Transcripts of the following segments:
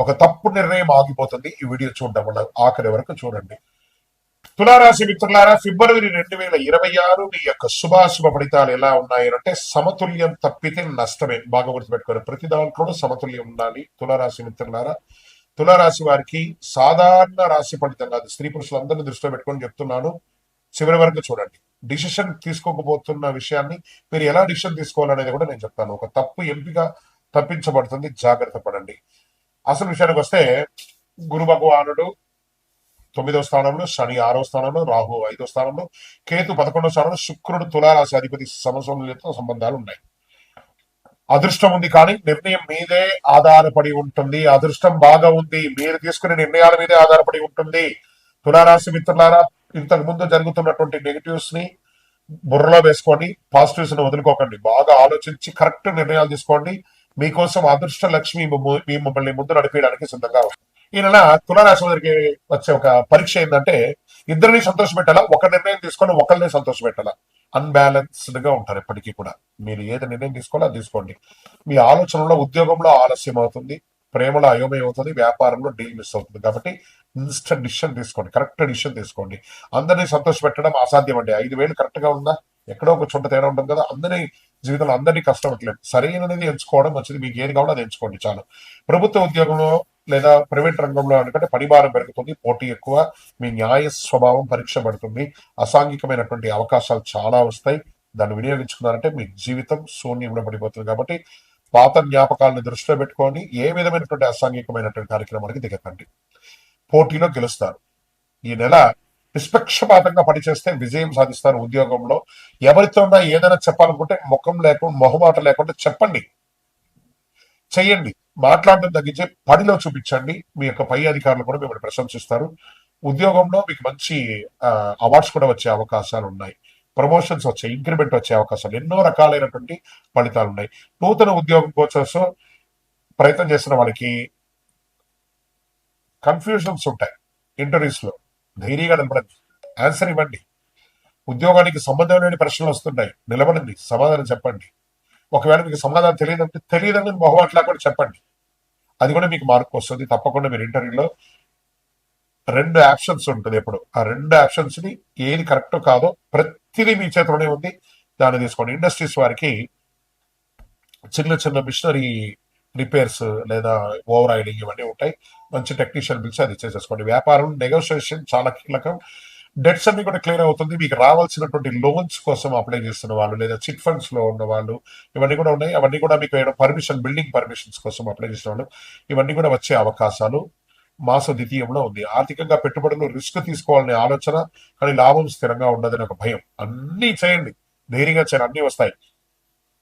ఒక తప్పు నిర్ణయం ఆగిపోతుంది. ఈ వీడియో చూడడం వల్ల ఆఖరి వరకు చూడండి. తులారాశి మిత్రులారా ఫిబ్రవరి రెండు వేల ఇరవై ఆరు మీ యొక్క శుభాశుభ ఫలితాలు ఎలా ఉన్నాయి అంటే సమతుల్యం తప్పితే నష్టమే. బాగా గుర్తుపెట్టుకోరు ప్రతి దాంట్లోనూ సమతుల్యం ఉండాలి. తులారాశి మిత్రులారా తులారాశి వారికి సాధారణ రాశి ఫలితం కాదు. స్త్రీ పురుషులందరినీ దృష్టిలో పెట్టుకొని చెప్తున్నాను. చివరి వరకు చూడండి. డిసిషన్ తీసుకోకపోతున్న విషయాన్ని మీరు ఎలా డిసిషన్ తీసుకోవాలనేది కూడా నేను చెప్తాను. ఒక తప్పు ఎంపిక తప్పించబడుతుంది. జాగ్రత్త పడండి. అసలు విషయానికి వస్తే గురు భగవానుడు తొమ్మిదవ స్థానంలో శని ఆరో స్థానంలో రాహు ఐదో స్థానంలో కేతు పదకొండవ స్థానంలో శుక్రుడు తులారాశి అధిపతి సమస్యలతో సంబంధాలు ఉన్నాయి. అదృష్టం ఉంది కానీ నిర్ణయం మీదే ఆధారపడి ఉంటుంది. అదృష్టం బాగా ఉంది. మీరు తీసుకునే నిర్ణయాల మీదే ఆధారపడి ఉంటుంది. తులారాశి మిత్రులారా ఇంతకు ముందు జరుగుతున్నటువంటి నెగిటివ్స్ని బుర్రలో వేసుకోండి. పాజిటివ్స్ని వదులుకోకండి. బాగా ఆలోచించి కరెక్ట్ నిర్ణయాలు తీసుకోండి. మీకోసం అదృష్ట లక్ష్మి మీ మమ్మల్ని ముందు నడిపించడానికి సిద్ధంగా ఉంది ఈ నెల తులారాశి వారికి వచ్చే ఒక పరీక్ష ఏంటంటే ఇద్దరిని సంతోష పెట్టాలా? ఒక నిర్ణయం తీసుకొని ఒకరిని సంతోష పెట్టాలా? అన్బ్యాలెన్స్డ్గా ఉంటారు ఎప్పటికీ కూడా. మీరు ఏది నిర్ణయం తీసుకోవాలో అది తీసుకోండి. మీ ఆలోచనలో ఉద్యోగంలో ఆలస్యం అవుతుంది ప్రేమలో అయోమయం అవుతుంది వ్యాపారంలో డీల్ మిస్ అవుతుంది. కాబట్టి ఇన్స్టెంట్ డిసిషన్ తీసుకోండి కరెక్ట్ డిసిషన్ తీసుకోండి. అందరినీ సంతోష పెట్టడం అసాధ్యం అండి ఐదు వేలు కరెక్ట్గా ఉందా? ఎక్కడో ఒక చోట తేడా ఉంటుంది కదా అందరి జీవితంలో అందరినీ కష్టపడలేదు సరైనది ఎంచుకోవడం మంచిది మీకు ఏది కావాలో అది ఎంచుకోండి చాలు. ప్రభుత్వ ఉద్యోగంలో లేదా ప్రైవేట్ రంగంలో ఎందుకంటే పరిభారం పెరుగుతుంది పోటీ ఎక్కువ మీ న్యాయ స్వభావం పరీక్ష పడుతుంది అసాంఘికమైనటువంటి అవకాశాలు చాలా వస్తాయి. దాన్ని వినియోగించుకున్నారంటే మీ జీవితం శూన్యంలో పడిపోతుంది కాబట్టి పాత జ్ఞాపకాలను దృష్టిలో పెట్టుకొని ఏ విధమైనటువంటి అసాంఘికమైనటువంటి కార్యక్రమానికి దిగకండి. పోటీలో గెలుస్తారు. ఈ నెల నిష్పక్షపాతంగా పనిచేస్తే విజయం సాధిస్తారు ఉద్యోగంలో. ఎవరితోనా ఏదైనా చెప్పాలనుకుంటే ముఖం లేకుండా మొహమాట లేకుండా చెప్పండి. చెయ్యండి. మాట్లాడడం తగ్గించే పనిలో చూపించండి. మీ యొక్క పై అధికారులు కూడా మిమ్మల్ని ప్రశంసిస్తారు. ఉద్యోగంలో మీకు మంచి అవార్డ్స్ కూడా వచ్చే అవకాశాలు ఉన్నాయి. ప్రమోషన్స్ వచ్చే ఇంక్రిమెంట్ వచ్చే అవకాశాలు ఎన్నో రకాలైనటువంటి ఫలితాలు ఉన్నాయి. నూతన ఉద్యోగం కోసం ప్రయత్నం చేసిన వాళ్ళకి కన్ఫ్యూజన్స్ ఉంటాయి. ఇంటర్వ్యూస్లో ధైర్యంగా నిలబడండి. ఆన్సర్ ఇవ్వండి. ఉద్యోగానికి సంబంధం లేని ప్రశ్నలు వస్తున్నాయి నిలబడండి. సమాధానం చెప్పండి. ఒకవేళ మీకు సమాధానం తెలియదంటే తెలియదని మొహమాట్లా కూడా చెప్పండి. అది కూడా మీకు మార్క్ వస్తుంది. తప్పకుండా మీరు ఇంటర్వ్యూలో రెండు ఆప్షన్స్ ఉంటుంది ఎప్పుడు. ఆ రెండు ఆప్షన్స్ని ఏది కరెక్ట్ కాదో ప్రతిదీ మీ చేతిలోనే ఉంది. దాన్ని తీసుకోండి. ఇండస్ట్రీస్ వారికి చిన్న చిన్న మిషనరీ రిపేర్స్ లేదా ఓవర్ ఆయిలింగ్ ఇవన్నీ ఉంటాయి. మంచి టెక్నీషియన్ పిలిచి అది చేసేసుకోండి. వ్యాపారం నెగోషియేషన్ చాలా కీలకం. డెట్స్ అన్ని కూడా క్లియర్ అవుతుంది. మీకు రావాల్సినటువంటి లోన్స్ కోసం అప్లై చేస్తున్న వాళ్ళు లేదా చిట్ ఫండ్స్లో ఉన్న వాళ్ళు ఇవన్నీ కూడా ఉన్నాయి. అవన్నీ కూడా మీకు పర్మిషన్ బిల్డింగ్ పర్మిషన్స్ కోసం అప్లై చేసిన వాళ్ళు ఇవన్నీ కూడా వచ్చే అవకాశాలు మాస ద్వితీయంలో ఉంది. ఆర్థికంగా పెట్టుబడులు రిస్క్ తీసుకోవాలనే ఆలోచన కానీ లాభం స్థిరంగా ఉండదని ఒక భయం. అన్నీ చేయండి. ధైర్యంగా చేయండి. అన్ని వస్తాయి.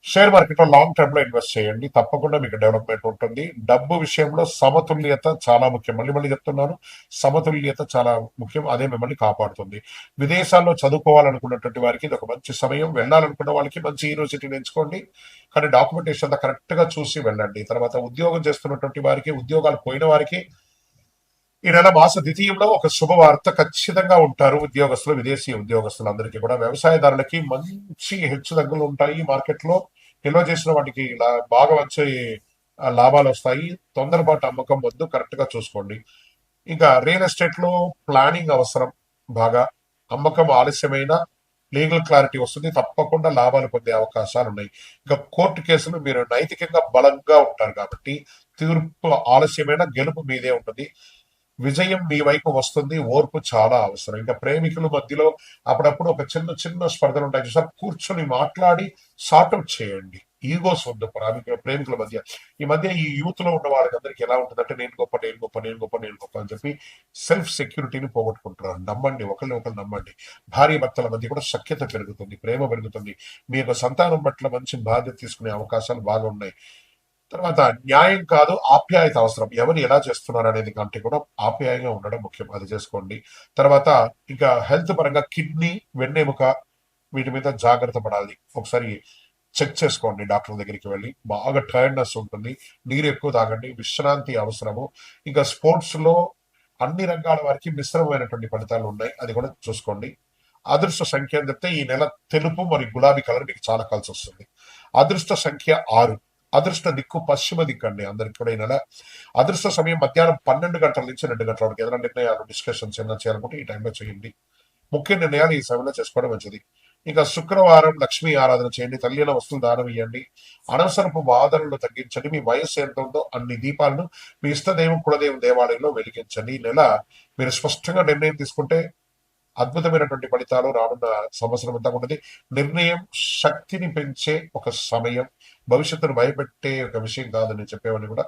షేర్ మార్కెట్లో లాంగ్ టర్మ్లో ఇన్వెస్ట్ చేయండి. తప్పకుండా మీకు డెవలప్మెంట్ ఉంటుంది. డబ్బు విషయంలో సమతుల్యత చాలా ముఖ్యం. మళ్ళీ మళ్ళీ చెప్తున్నాను సమతుల్యత చాలా ముఖ్యం. అదే మిమ్మల్ని కాపాడుతుంది. విదేశాల్లో చదువుకోవాలనుకున్నటువంటి వారికి ఇది ఒక మంచి సమయం. వెళ్ళాలనుకున్న వాళ్ళకి మంచి యూనివర్సిటీని ఎంచుకోండి. కానీ డాక్యుమెంటేషన్ అంతా చూసి వెళ్ళండి. తర్వాత ఉద్యోగం చేస్తున్నటువంటి వారికి ఉద్యోగాలు పోయిన వారికి ఈ నెల మాస ద్వితీయంలో ఒక శుభవార్త ఖచ్చితంగా ఉంటారు ఉద్యోగస్తులు విదేశీ ఉద్యోగస్తులు అందరికీ కూడా. వ్యవసాయదారులకి మంచి హెచ్చుతగ్గులు ఉంటాయి. మార్కెట్లో నిల్వ చేసిన వాటికి ఇలా బాగా వచ్చే లాభాలు వస్తాయి. తొందరపాటు అమ్మకం వద్దు కరెక్ట్గా చూసుకోండి. ఇంకా రియల్ ఎస్టేట్లో ప్లానింగ్ అవసరం బాగా. అమ్మకం ఆలస్యమైన లీగల్ క్లారిటీ వస్తుంది. తప్పకుండా లాభాలు పొందే అవకాశాలు ఉన్నాయి. ఇంకా కోర్టు కేసులు మీరు నైతికంగా బలంగా ఉంటారు కాబట్టి తీర్పు ఆలస్యమైన గెలుపు మీదే ఉంటుంది. విజయం మీ వైపు వస్తుంది ఓర్పు చాలా అవసరం. ఇంకా ప్రేమికుల మధ్యలో అప్పుడప్పుడు ఒక చిన్న చిన్న స్పర్ధలు ఉంటాయి. చూసారు? కూర్చొని మాట్లాడి సార్ట్అవుట్ చేయండి. ఈగోస్ వద్దు ప్రేమికుల ప్రేమికుల మధ్య. ఈ మధ్య ఈ యూత్లో ఉన్న వాళ్ళందరికీ ఎలా ఉంటుందంటే నేను గొప్ప నేను గొప్ప నేను గొప్ప నేను గొప్ప అని చెప్పి సెల్ఫ్ సెక్యూరిటీని పోగొట్టుకుంటున్నారు. నమ్మండి ఒకరిని ఒకరు నమ్మండి. భార్య భర్తల మధ్య కూడా సఖ్యత పెరుగుతుంది ప్రేమ పెరుగుతుంది. మీ యొక్క సంతానం పట్ల మంచి బాధ్యత తీసుకునే అవకాశాలు బాగా ఉన్నాయి. తర్వాత న్యాయం కాదు ఆప్యాయత అవసరం. ఎవరు ఎలా చేస్తున్నారు అనేది కంటే కూడా ఆప్యాయంగా ఉండడం ముఖ్యం. అది చేసుకోండి. తర్వాత ఇంకా హెల్త్ పరంగా కిడ్నీ వెన్నెముక వీటి మీద జాగ్రత్త పడాలి. ఒకసారి చెక్ చేసుకోండి డాక్టర్ దగ్గరికి వెళ్ళి. బాగా టైర్డ్నెస్ ఉంటుంది. నీరు ఎక్కువ తాగండి. విశ్రాంతి అవసరము. ఇంకా స్పోర్ట్స్లో అన్ని రంగాల వారికి మిశ్రమమైనటువంటి ఫలితాలు ఉన్నాయి. అది కూడా చూసుకోండి. అదృష్ట సంఖ్య అని చెప్తే ఈ నెల తెలుపు మరియు గులాబీ కలర్ మీకు చాలా కలిసి వస్తుంది. అదృష్ట సంఖ్య ఆరు. అదృష్ట దిక్కు పశ్చిమ దిక్కు అండి అందరికి కూడా ఈ నెల. అదృష్ట సమయం మధ్యాహ్నం పన్నెండు గంటల నుంచి రెండు గంటల వరకు. ఏదైనా నిర్ణయాలు డిస్కషన్స్ ఏమైనా చేయాలనుకుంటే ఈ టైంలో చేయండి. ముఖ్య నిర్ణయాలు ఈ సమయంలో చేసుకోవడం మంచిది. ఇంకా శుక్రవారం లక్ష్మీ ఆరాధన చేయండి. తల్లిన వస్తువులు దానం ఇవ్వండి అనవసరపు వాదనలు తగ్గించండి. మీ వయస్సు ఎంత ఉందో అన్ని దీపాలను మీ ఇష్టదైవం కులదేవం దేవాలయంలో వెలిగించండి. ఈ నెల మీరు స్పష్టంగా నిర్ణయం తీసుకుంటే అద్భుతమైనటువంటి ఫలితాలు రానున్న సంవత్సరం అంతా ఉన్నది నిర్ణయం శక్తిని పెంచే ఒక సమయం. భవిష్యత్తును భయపెట్టే ఒక విషయం కాదని చెప్పేవాడిని కూడా.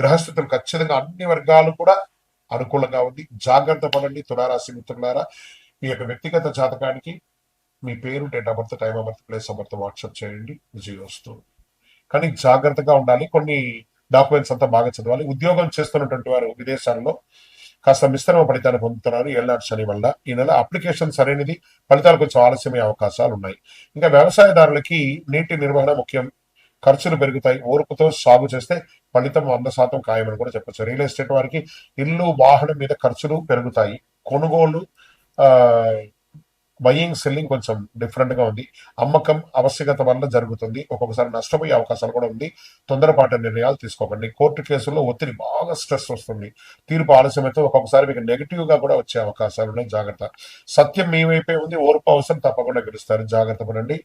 గ్రహస్థితులు ఖచ్చితంగా అన్ని వర్గాలు కూడా అనుకూలంగా ఉంది. జాగ్రత్త పడండి తులారాశి మిత్రులారా. మీ యొక్క వ్యక్తిగత జాతకానికి మీ పేరు date of birth time of birth place of birth WhatsApp చేయండి. విజయ్ వస్తువు కానీ జాగ్రత్తగా ఉండాలి. కొన్ని డాక్యుమెంట్స్ అంతా బాగా చదవాలి. ఉద్యోగం చేస్తున్నటువంటి వారు విదేశాల్లో కాస్త మిశ్రమ ఫలితాన్ని పొందుతున్నారు. ఏళ్ళనాటి శని వల్ల ఈ నెల అప్లికేషన్ సరైనది. ఫలితాలు కొంచెం ఆలస్యమయ్యే అవకాశాలు ఉన్నాయి. ఇంకా వ్యవసాయదారులకి నీటి నిర్వహణ ముఖ్యం. ఖర్చులు పెరుగుతాయి ఓర్పుతో సాగు చేస్తే ఫలితం వంద శాతం ఖాయమని కూడా చెప్పచ్చు. రియల్ ఎస్టేట్ వారికి ఇల్లు వాహనం మీద ఖర్చులు పెరుగుతాయి. కొనుగోలు బయింగ్ సెల్లింగ్ కొంచెం డిఫరెంట్గా ఉంది. అమ్మకం ఆవశ్యకత వల్ల జరుగుతుంది. ఒక్కొక్కసారి నష్టపోయే అవకాశాలు కూడా ఉంది. తొందరపాటు నిర్ణయాలు తీసుకోకండి. కోర్టు కేసుల్లో ఒత్తిడి బాగా స్ట్రెస్ వస్తుంది. తీర్పు ఆలస్యమైతే ఒక్కొక్కసారి మీకు నెగిటివ్గా కూడా వచ్చే అవకాశాలు ఉన్నాయి. జాగ్రత్త. సత్యం మీ వైపే ఉంది. ఓర్పు అవసరం తప్పకుండా గెలుస్తారు. జాగ్రత్త పడండి.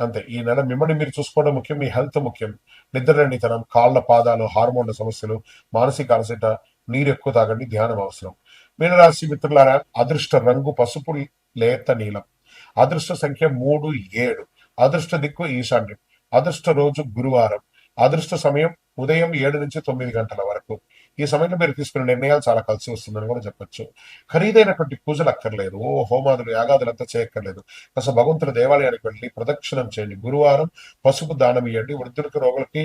అంతే. ఈ నెల మిమ్మల్ని మీరు చూసుకోవడం ముఖ్యం మీ హెల్త్ ముఖ్యం. నిద్రలేనితనం కాళ్ళ పాదాలు హార్మోన్ల సమస్యలు మానసిక అలసట నీరు ఎక్కువ తాగండి ధ్యానం అవసరం. మీనరాశి మిత్రులారా అదృష్ట రంగు పసుపు లేత నీలం. అదృష్ట సంఖ్య మూడు ఏడు. అదృష్ట దిక్కు ఈశాన్యం. అదృష్ట రోజు గురువారం. అదృష్ట సమయం ఉదయం ఏడు నుంచి తొమ్మిది గంటల వరకు. ఈ సమయంలో మీరు తీసుకున్న నిర్ణయాలు చాలా కలిసి వస్తుందని కూడా చెప్పొచ్చు. ఖరీదైనటువంటి పూజలు అక్కర్లేదు. ఓ హోమాదులు యాగాదులు అంతా చేయక్కర్లేదు. కాస్త భగవంతుల దేవాలయానికి వెళ్ళి ప్రదక్షిణం చేయండి. గురువారం పసుపు దానం ఇవ్వండి వృద్ధులకు రోగులకి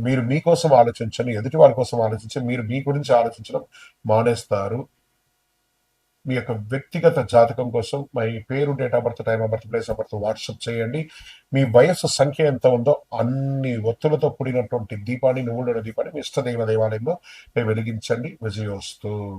మీరు మీకోసం ఆలోచించండి ఎదుటి వారి కోసం ఆలోచించి మీరు మీ గురించి ఆలోచించడం మానేస్తారు. మీ యొక్క వ్యక్తిగత జాతకం కోసం మీ పేరు date of birth time of birth place of birth WhatsApp చేయండి. మీ వయస్సు సంఖ్య ఎంత ఉందో అన్ని ఒత్తులతో కూడినటువంటి దీపాన్ని నువ్వుల దీపాన్ని మీ ఇష్టదైవ దేవాలయంలో వెలిగించండి. విజయోస్తు.